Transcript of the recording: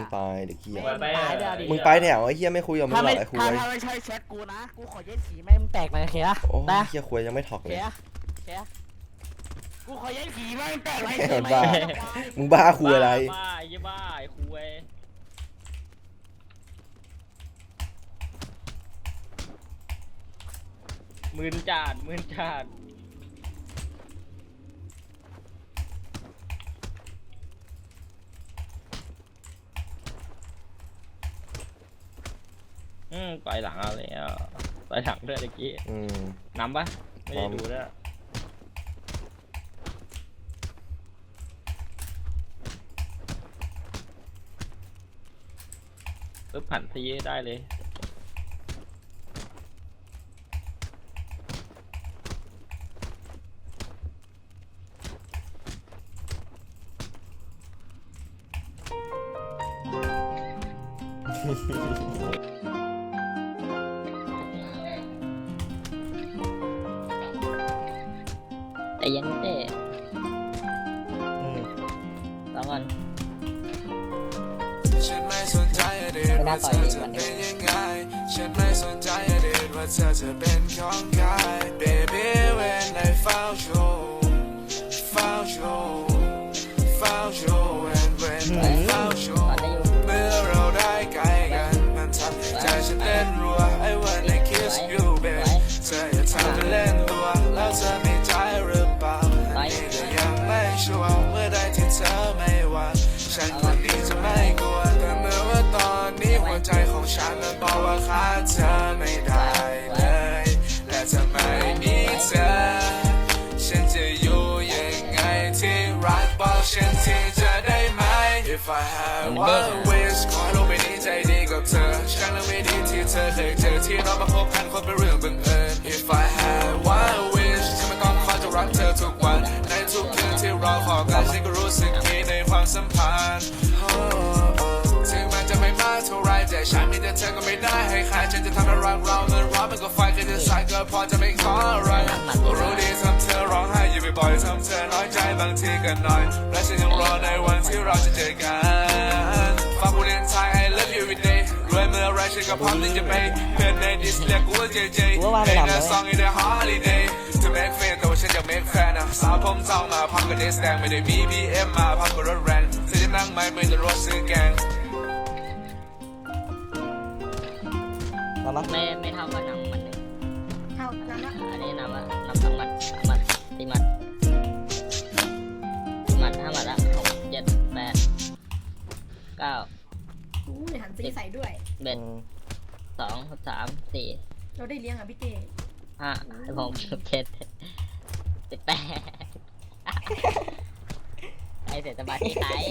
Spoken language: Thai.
มึงไปเด็กเหี้ยไปไปตายเดี๋ยวดิมึงไปแถวไอ้เหี้ยไม่คุยกับมึงถ้าหรอไม่กไอ้คุยถ้าถ้าไม่ใช่แชทกูนะ กูขอเย็นผีไม่ให้มึงแตกเลยเคลียร์โอ้นะเหี้ยคุยยังไม่ถอกเคเลลียยร์เคลียร์กูขอเย็นผีไม่ให้มึงแตกเลยแม่งไหมบ้า มึงบ้าคุยอะไร บ้าไอ้เหี้ยบ้าไอ้คุยมืนจาดมืนจาด อืมไปหลังเอาแล้วไปหลังด้วยตะกี้อืม นำปะไม่ได้นำดูแล้วยปึ๊บผันทีได้เลยแต่ ยังเต้อืมแล้วกันฉันไม่สนใจอดีตว่าเธอจะเป็นยังไง ฉันไม่สนใจอดีตว่าเธอจะเป็นของใคร Baby when I found you found you found you and when I found you ตอนได้อยู่เมื่อเราได้ใกล้กัน มันทำให้ใจฉันเต้นรัว I wanna kiss you baby เธออย่าทำเป็นเล่น ฉันคนนี้จะไม่กลัวแต่เมื่อว่าตอนนี้หัวใจของฉันนั้นบอกว่าขาดเธอไม่ได้เลย และถ้าไม่มีเธอ ฉันจะอยู่ยังไงที่รักบอกฉันที่จะได้ไหม If I had one wish ขอให้โลกใบนี้ใจดีกับเธอช่างและไม่ดีที่เธอเคยเจอที่เรามาพบกันคนเป็นเรื่อง พันธ์ Oh, oh. ถึงมันจะไม่มากเท่าไรแต่ฉันมีแต่เธอก็ไม่ได้ให้ใครฉันจะทำให้รักเรามันร้อนมันก็ไฟแค่จะสายก็พอจะไม่ขออะไรรู้ดีทำเธอร้องไห้อย่าไปปล่อยทำเธอน้อยใจบางทีกันหน่อย และฉันยังรอในวันที่เราจะเจอกันฟังผู้เรียนไทย I love you every day รวยเมื่อไรฉันก็พร้อมที่จะไปเพื่อนในดิสเรียกกูว่าเจเจกูว่าว่าไม่เพลงดำในเลยซองใน holiday จะ make fan แต่ว่าฉันอยาก make fan นะสาวผมทองมาพร้อมกับเดสแดงไม่ได้มี BM มาพร้อมกับรถแรง เธอจะนั่งไหมไม่ได้รถซื้อแกงมามั้งไม่ไม่เท่ากับหนังมันเลยเท่านั้นละอันนี้นำอะนำสองหมัดสามหมัดสี่หมัดสี่หมัดห้าหมัดละหกเจ็ดแปดเก้าอู้ยหันสีใส่ด้วยเบ็ดสองสามสี่เราได้เลี้ยงอะพี่เจห้าหกเจ็ดสิบแปดไอเสร็จสมาธิไหน